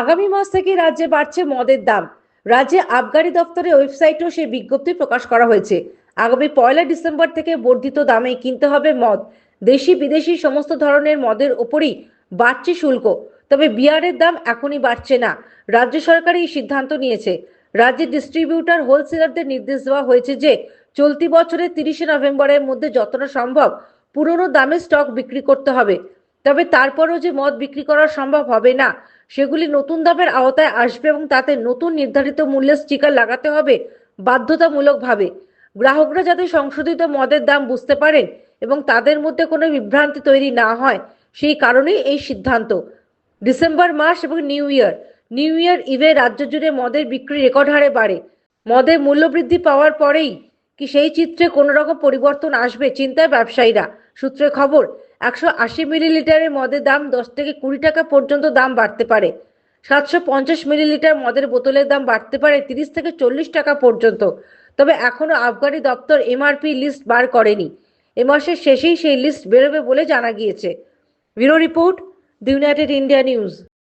আগামী মাস থেকে রাজ্যে বাড়ছে মদের দাম। রাজ্যে আবগারি দপ্তরের ওয়েবসাইটেও সেই বিজ্ঞপ্তি প্রকাশ করা হয়েছে। আগামী পয়লা ডিসেম্বর থেকে বর্ধিত দামে কিনতে হবে মদ। দেশি বিদেশি সমস্ত ধরনের মদের ওপরই বাড়ছে শুল্ক। তবে বিয়ারের দাম এখনই বাড়ছে না। রাজ্য সরকার এই সিদ্ধান্ত নিয়েছে। রাজ্যের ডিস্ট্রিবিউটার, হোলসেলারদের নির্দেশ দেওয়া হয়েছে যে, চলতি বছরের তিরিশে নভেম্বরের মধ্যে যতটা সম্ভব পুরনো দামে স্টক বিক্রি করতে হবে। তবে তারপরও যে মদ বিক্রি করা সম্ভব হবে না, সেগুলি নতুন দামের আওতায় আসবে এবং তাতে নতুন নির্ধারিত মূল্যের স্টিকার লাগাতে হবে বাধ্যতামূলকভাবে। গ্রাহকরা যাতে সংশোধিত মদের দাম বুঝতে পারেন এবং তাদের মধ্যে কোনো বিভ্রান্তি তৈরি না হয়, সেই কারণেই এই সিদ্ধান্ত। ডিসেম্বর মাস এবং নিউ ইয়ার। নিউ ইয়ার ইভে রাজ্য জুড়ে মদের বিক্রি রেকর্ড হারে বাড়ে। মদের মূল্যবৃদ্ধি পাওয়ার পরেই কি সেই চিত্রে কোনো রকম পরিবর্তন আসবে, চিন্তায় ব্যবসায়ীরা। সূত্রে খবর একশো আশি মিলিলিটারের মদের দাম দশ থেকে কুড়ি টাকা পর্যন্ত দাম বাড়তে পারে। সাতশো পঞ্চাশ মিলিলিটার মদের বোতলের দাম বাড়তে পারে তিরিশ থেকে চল্লিশ টাকা পর্যন্ত। তবে এখনও আবগারি দপ্তর এমআরপি লিস্ট বার করেনি। এ মাসের শেষেই সেই লিস্ট বেরোবে বলে জানা গিয়েছে। Bureau report the United India News.